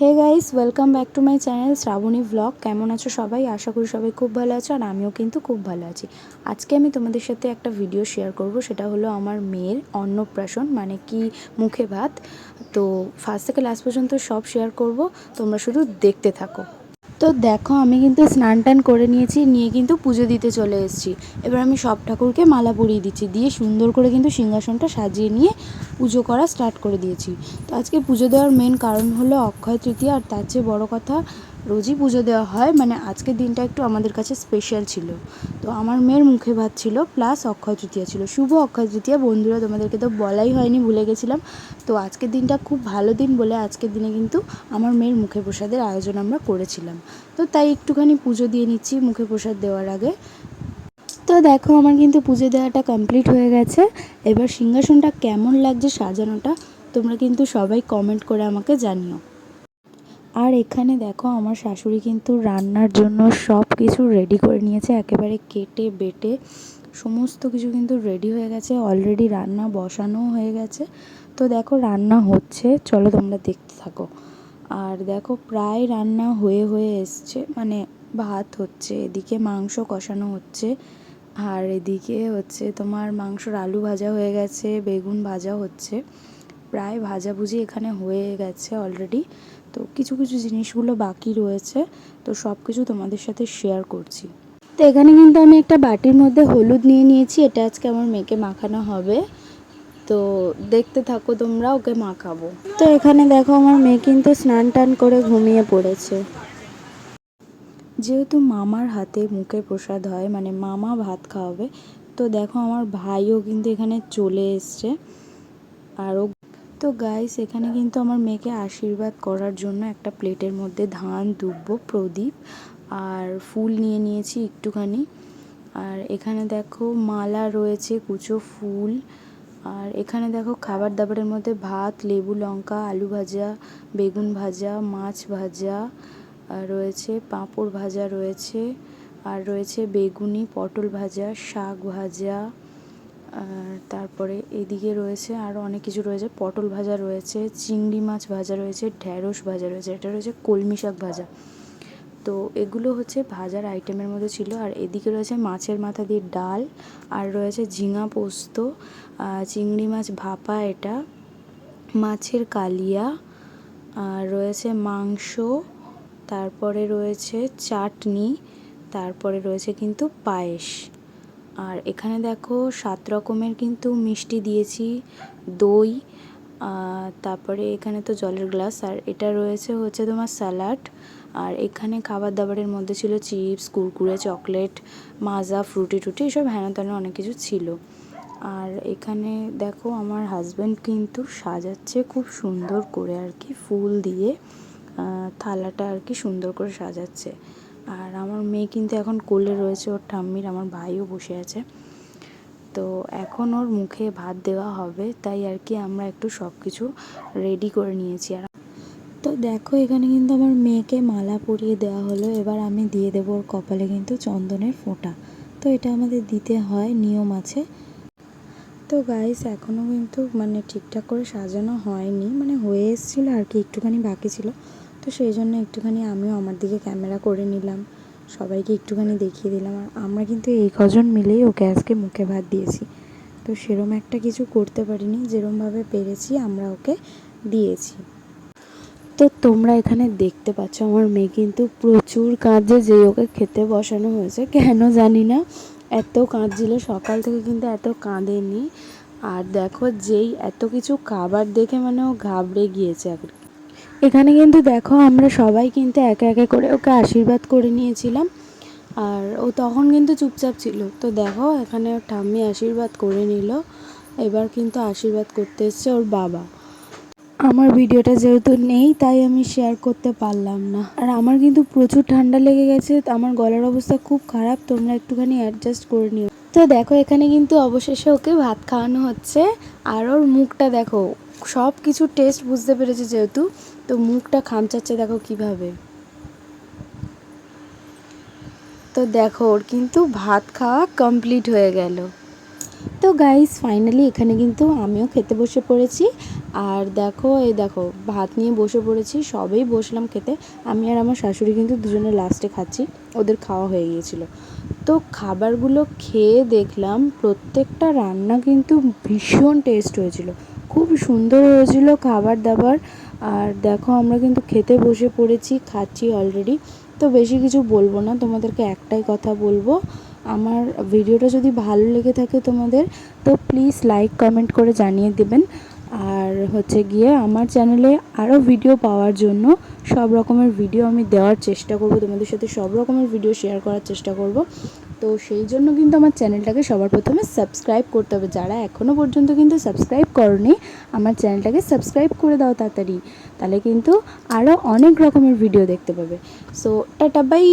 Hey guys welcome back to my channel Shrabani blog কেমন আছো সবাই? আশা করি সবাই খুব ভালো আছো আর আমিও কিন্তু খুব ভালো আছি। আজকে আমি তোমাদের সাথে একটা ভিডিও শেয়ার করব, সেটা হলো আমার মেয়ের অন্নপ্রাশন মানে কি মুখে ভাত। তো ফার্স্ট থেকে লাস্ট পর্যন্ত সব শেয়ার করব, তোমরা শুধু দেখতে থাকো। তো দেখো, আমি কিন্তু স্নান টান করে নিয়েছি, নিয়ে কিন্তু পুজো দিতে চলে এসেছি। এবার আমি সব ঠাকুরকে মালা পরিয়ে দিচ্ছি, দিয়ে সুন্দর করে কিন্তু সিংহাসনটা সাজিয়ে নিয়ে পুজো করা স্টার্ট করে দিয়েছি। তো আজকে পুজো দেওয়ার মেন কারণ হলো অক্ষয় তৃতীয়া, আর তার চেয়ে বড়ো কথা রোজই পুজো দেওয়া হয় মানে আজকের দিনটা একটু আমাদের কাছে স্পেশাল ছিল। তো আমার মেয়ের মুখে ভাত ছিল প্লাস অক্ষয় তৃতীয়া ছিল। শুভ অক্ষয় তৃতীয়া, বন্ধুরা তোমাদেরকে তো বলাই হয়নি, ভুলে গেছিলাম। তো আজকের দিনটা খুব ভালো দিন বলে আজকের দিনে কিন্তু আমার মেয়ের মুখে প্রসাদের আয়োজন আমরা করেছিলাম। তো তাই একটুখানি পুজো দিয়ে নিচ্ছি মুখে প্রসাদ দেওয়ার আগে। তো দেখো আমার কিন্তু পুজো দেওয়াটা কমপ্লিট হয়ে গেছে। এবার সিংহাসনটা কেমন লাগছে সাজানোটা তোমরা কিন্তু সবাই কমেন্ট করে আমাকে জানিও। আর এখানে দেখো আমার শাশুড়ি কিন্তু রান্নার জন্য সব কিছু রেডি করে নিয়েছে, একেবারে কেটে, বেটে, সমস্ত কিছু কিন্তু রেডি হয়ে গেছে অলরেডি রান্না বসানো হয়ে গেছে। তো দেখো রান্না হচ্ছে, চলো তোমরা দেখতে থাকো। আর দেখো প্রায় রান্না হয়ে হয়ে এসছে মানে ভাত হচ্ছে, এদিকে মাংস কষানো হচ্ছে, আর এদিকে হচ্ছে তোমার মাংসর আলু ভাজা হয়ে গেছে, বেগুন ভাজা হচ্ছে, প্রায় ভাজাভুজি এখানে হয়ে গেছে অলরেডি তো কিছু কিছু জিনিসগুলো বাকি রয়েছে, তো সব কিছু তোমাদের সাথে শেয়ার করছি। তো এখানে কিন্তু আমি একটা বাটির মধ্যে হলুদ নিয়ে নিয়েছি, এটা আজকে আমার মেয়েকে মাখানো হবে। তো দেখতে থাকো তোমরা, ওকে মাখাবো। তো এখানে দেখো আমার মেয়ে কিন্তু স্নান টান করে ঘুমিয়ে পড়েছে। যেহেতু মামার হাতে মুখে প্রসাদ হয় মানে মামা ভাত খাওয়াবে, তো দেখো আমার ভাইও কিন্তু এখানে চলে এসছে। আরও তো গাইস এখানে কিন্তু আমার মেয়েকে আশীর্বাদ করার জন্য একটা প্লেটের মধ্যে ধান, দুব্ব, প্রদীপ আর ফুল নিয়ে নিয়েছি একটুখানি। আর এখানে দেখো মালা রয়েছে, কুচো ফুল। আর এখানে দেখো খাবার দাবারের মধ্যে ভাত, লেবু, লঙ্কা, আলু ভাজা, বেগুন ভাজা, মাছ ভাজা, আর রয়েছে পাঁপড় ভাজা রয়েছে। আর রয়েছে বেগুনি, পটল ভাজা, শাক ভাজা আর তারপরে এদিকে রয়েছে আরও অনেক কিছু রয়েছে। পটল ভাজা রয়েছে, চিংড়ি মাছ ভাজা রয়েছে, ঢ্যাঁড়স ভাজা রয়েছে, এটা রয়েছে কলমি শাক ভাজা। তো এগুলো হচ্ছে ভাজার আইটেমের মধ্যে ছিল। আর এদিকে রয়েছে মাছের মাথা দিয়ে ডাল, আর রয়েছে ঝিঙা পোস্ত চিংড়ি মাছ ভাপা এটা, মাছের কালিয়া, আর রয়েছে মাংস, তারপরে রয়েছে চাটনি, তারপরে রয়েছে কিন্তু পায়েস। আর এখানে দেখো সাত রকমের কিন্তু মিষ্টি দিয়েছি, দই তারপরে এখানে তো জলের গ্লাস, আর এটা রয়েছে হচ্ছে তোমার স্যালাড, আর এখানে খাবার দাবারের মধ্যে ছিল চিপস, কুরকুরে, চকলেট, মাজা, ফ্রুটি টুটি এসব হ্যানা ত্যানা অনেক কিছু ছিল। আর এখানে দেখো আমার হাজব্যান্ড কিন্তু সাজাচ্ছে খুব সুন্দর করে আর কি, ফুল দিয়ে থালাটা আর কি সুন্দর করে সাজাচ্ছে। আর আমার মেয়ে কিন্তু এখন কোলে রয়েছে, ওর ঠাম্মির, আমার ভাইও বসে আছে। তো এখন ওর মুখে ভাত দেওয়া হবে, তাই আর কি আমরা একটু সব কিছু রেডি করে নিয়েছি। আর তো দেখো, এখানে কিন্তু আমার মেয়েকে মালা পরিয়ে দেওয়া হলো। এবার আমি দিয়ে দেবো ওর কপালে কিন্তু চন্দনের ফোঁটা। তো এটা আমাদের দিতে হয়, নিয়ম আছে। তো গাইস এখনও কিন্তু মানে ঠিকঠাক করে সাজানো হয়নি। মানে হয়ে এসেছিল আর কি, একটুখানি বাকি ছিল। তো সেই জন্য একটুখানি আমিও আমার দিকে ক্যামেরা করে নিলাম। সবাইকে একটুখানি দেখিয়ে দিলাম। আর আমরা কিন্তু এই কজন মিলেই ওকে আজকে মুখে ভাত দিয়েছি। তো সেরম একটা কিছু করতে পারিনি, যেরমভাবে পেরেছি আমরা ওকে দিয়েছি। তো তোমরা এখানে দেখতে পাচ্ছ আমার মেয়ে কিন্তু প্রচুর কাঁদছে যে ওকে খেতে বসানো হয়েছে। কেন জানি না, এত কাঁদছিল। সকাল থেকে কিন্তু এত কাঁদেনি। আর দেখো যেই এত কিছু খাবার দেখে মানে ও ঘাবড়ে গিয়েছে আর এখানে কিন্তু দেখো আমরা সবাই কিন্তু একে একে করে ওকে আশীর্বাদ করে নিয়েছিলাম। আর ও তখন কিন্তু চুপচাপ ছিল। তো দেখো এখানে ওর ঠাম্মি আশীর্বাদ করে নিল। এবার কিন্তু আশীর্বাদ করতে এসছে ওর বাবা। আমার ভিডিওটা যেহেতু নেই, তাই আমি শেয়ার করতে পারলাম না। আর আমার কিন্তু প্রচুর ঠান্ডা লেগে গেছে, আমার গলার অবস্থা খুব খারাপ, তোমরা একটুখানি অ্যাডজাস্ট করে নিও। তো দেখো এখানে কিন্তু অবশেষে ওকে ভাত খাওয়ানো হচ্ছে। আর ওর মুখটা দেখো সব কিছু টেস্ট বুঝতে পেরেছে যেহেতু, তো মুখটা খামচাচ্ছে দেখো কীভাবে। তো দেখো, ওর কিন্তু ভাত খাওয়া কমপ্লিট হয়ে গেল। তো গাইস ফাইনালি এখানে কিন্তু আমিও খেতে বসে পড়েছি। আর দেখো, এই দেখো, ভাত নিয়ে বসে পড়েছি, সবেই বসলাম খেতে। আমি আর আমার শাশুড়ি কিন্তু দুজনে লাস্টে খাচ্ছি, ওদের খাওয়া হয়ে গিয়েছিল। তো খাবারগুলো খেয়ে দেখলাম, প্রত্যেকটা রান্না কিন্তু ভীষণ টেস্ট হয়েছিল। খুব সুন্দর হয়েছিল খাবার দাবার আর দেখো, আমরা কিন্তু খেতে বসে পড়েছি, খাচ্ছি অলরেডি তো বেশি কিছু বলব না, তোমাদেরকে একটাই কথা বলব। আমার ভিডিওটা যদি ভালো লেগে থাকে তোমাদের, তো প্লিজ লাইক কমেন্ট করে জানিয়ে দেবেন। আর হচ্ছে গিয়ে আমার চ্যানেলে আরও ভিডিও পাওয়ার জন্য সব রকমের ভিডিও আমি দেওয়ার চেষ্টা করব। তোমাদের সাথে সব রকমের ভিডিও শেয়ার করার চেষ্টা করব। তো সেই জন্য কিন্তু আমার চ্যানেলটাকে সবার প্রথমে সাবস্ক্রাইব করতে হবে। যারা এখনও পর্যন্ত কিন্তু সাবস্ক্রাইব করনি, আমার চ্যানেলটাকে সাবস্ক্রাইব করে দাও তাড়াতাড়ি। তাহলে কিন্তু আরও অনেক রকমের ভিডিও দেখতে পাবে। So tata bye